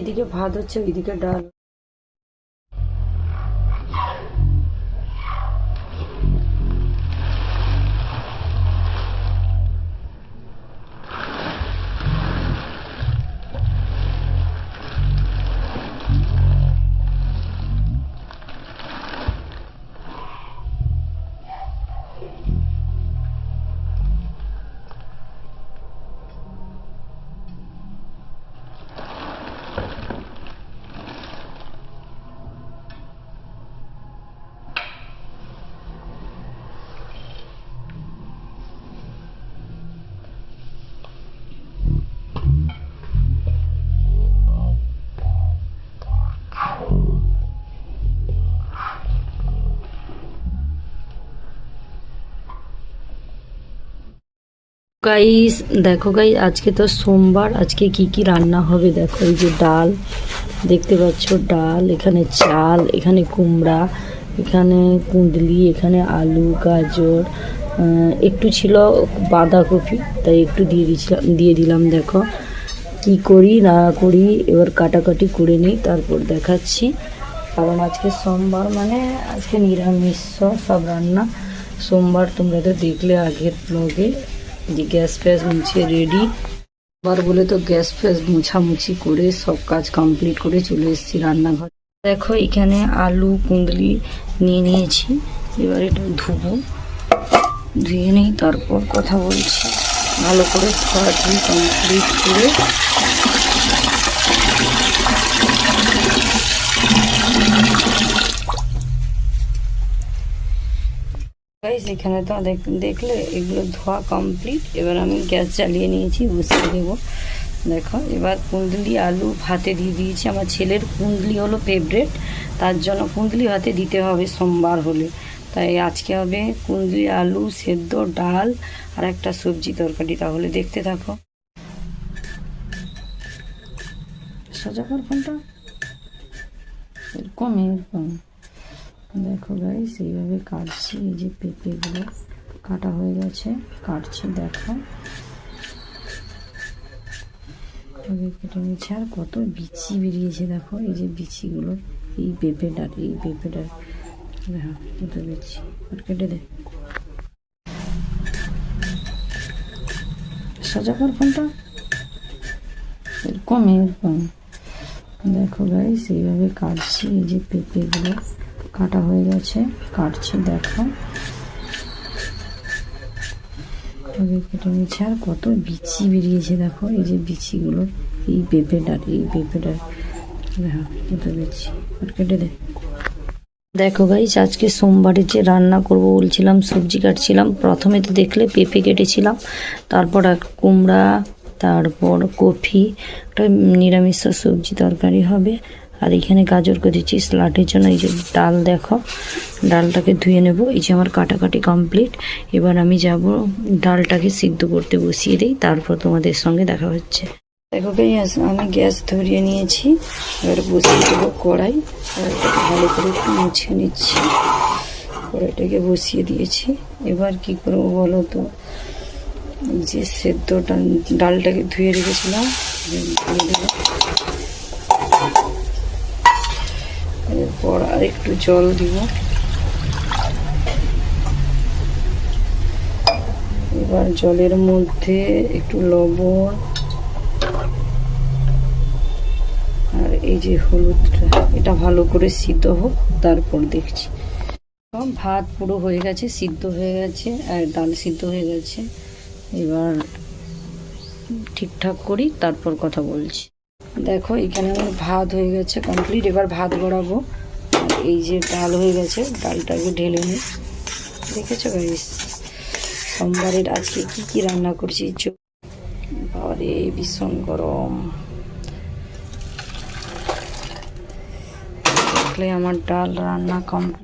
এদিকে ভাত হচ্ছে ওইদিকে ডাল। গাইস দেখো গাই আজকে তো সোমবার, আজকে কি কি রান্না হবে দেখো, এই যে ডাল, দেখতে পাচ্ছ ডাল, এখানে চাল, এখানে কুমড়া, এখানে কুঁদলি, এখানে আলু, গাজর একটু ছিল বাঁধাকপি, তাই একটু দিয়ে দিয়েছিলাম দিয়ে দিলাম দেখো। কি করি না করি, এবার কাটাকাটি করে নিই, তারপর দেখাচ্ছি। কারণ আজকে সোমবার মানে আজকে নিরামিষ, সব রান্না। সোমবার তোমরা তো দেখলে আগের ব্লগে যে গ্যাস ফ্যাস মুছিয়ে রেডি আবার বলে তো গ্যাস ফ্যাস মুছামুছি করে সব কাজ কমপ্লিট করে চলে এসেছি রান্নাঘর। দেখো, এখানে আলু কুঁদলি নিয়ে নিয়েছি। এবার এটা ধুবো। ধুয়ে নেই, তারপর কথা বলছি। ভালো করে ফাটি কমপ্লিট করে গাইস, এখানে তো দেখ- দেখলে এগুলো ধোয়া কমপ্লিট এবার আমি গ্যাস জ্বালিয়ে নিয়েছি, বসিয়ে দেবো। দেখো, এবার কুন্দলি আলু ভাতে দিয়ে দিয়েছি। আমার ছেলের কুন্দলি হলো ফেভারেট তার জন্য কুন্দলি ভাতে দিতে হবে সোমবার হলে। তাই আজকে হবে কুন্দলি আলু সেদ্ধ ডাল আর একটা সবজি তরকারি। তাহলে দেখতে থাকো। সোজা কর ফোনটা। এরকম এরকম। দেখো গাই সেইভাবে কাটছি, এই যে পেঁপেগুলো কাটা হয়ে গেছে, কাটছি, দেখো। কেটে নিচ্ছে, আর কত বিচি বেরিয়েছে, দেখো, এই যে বিচিগুলো, এই পেঁপেটার এই পেঁপেটার, দেখো, কত বিচি, আর কেটে দে। সোজা কর ফোনটা। এরকম এরকম। দেখো গাই সেইভাবে কাটছি, এই যে পেঁপেগুলো। কাটা হয়ে গেছে। কাটছি, দেখো। কেটে নিচ্ছে আর কত বিচি বেরিয়েছে, দেখো। এই যে বিচিগুলো, এই পেঁপেটার এই পেঁপেটার, দেখো কত বিচি। আর কেটে দে। দেখো গাইস আজকে সোমবারে যে রান্না করব বলছিলাম, সবজি কাটছিলাম। প্রথমে তো দেখলে পেঁপে কেটেছিলাম, তারপর এক কুমড়া, তারপর কফি একটা নিরামিষ সবজি তরকারি হবে। আর এখানে গাজর কেটেছি স্লাটের জন্য এই যে ডাল দেখো, ডালটাকে ধুয়ে নেব। এই যে আমার কাটাকাটি কমপ্লিট এবার আমি যাব ডালটাকে সিদ্ধ করতে বসিয়ে দিই, তারপর তোমাদের সঙ্গে দেখা হচ্ছে। দেখো আমি গ্যাস ধরিয়ে নিয়েছি, এবার বসিয়ে দেবো কড়াই। ভালো করে একটু মুছে নিচ্ছি। কড়াইটাকে বসিয়ে দিয়েছি। এবার কি করব বলো তো? যে সেদ্ধ ডালটাকে ধুয়ে রেখেছিলাম দিয়ে দেবো এরপর আর একটু জল দিব। এবার জলের মধ্যে একটু লবণ আর এই যে হলুদটা, এটা ভালো করে সিদ্ধ হোক, তারপর দেখছি। ভাত পুরো হয়ে গেছে, সিদ্ধ হয়ে গেছে আর ডাল সিদ্ধ হয়ে গেছে। এবার ঠিকঠাক করি, তারপর কথা বলছি। দেখো, এখানে আমার ভাত হয়ে গেছে কমপ্লিট এবার ভাত গড়াবো। এই যে ডাল হয়ে গেছে, ডালটাকে ঢেলে নিই। দেখেছ ভাই সোমবারের আজকে কি কি রান্না করছি? বাবারে, ভীষণ গরম। দেখলে আমার ডাল রান্না কমপ্লিট।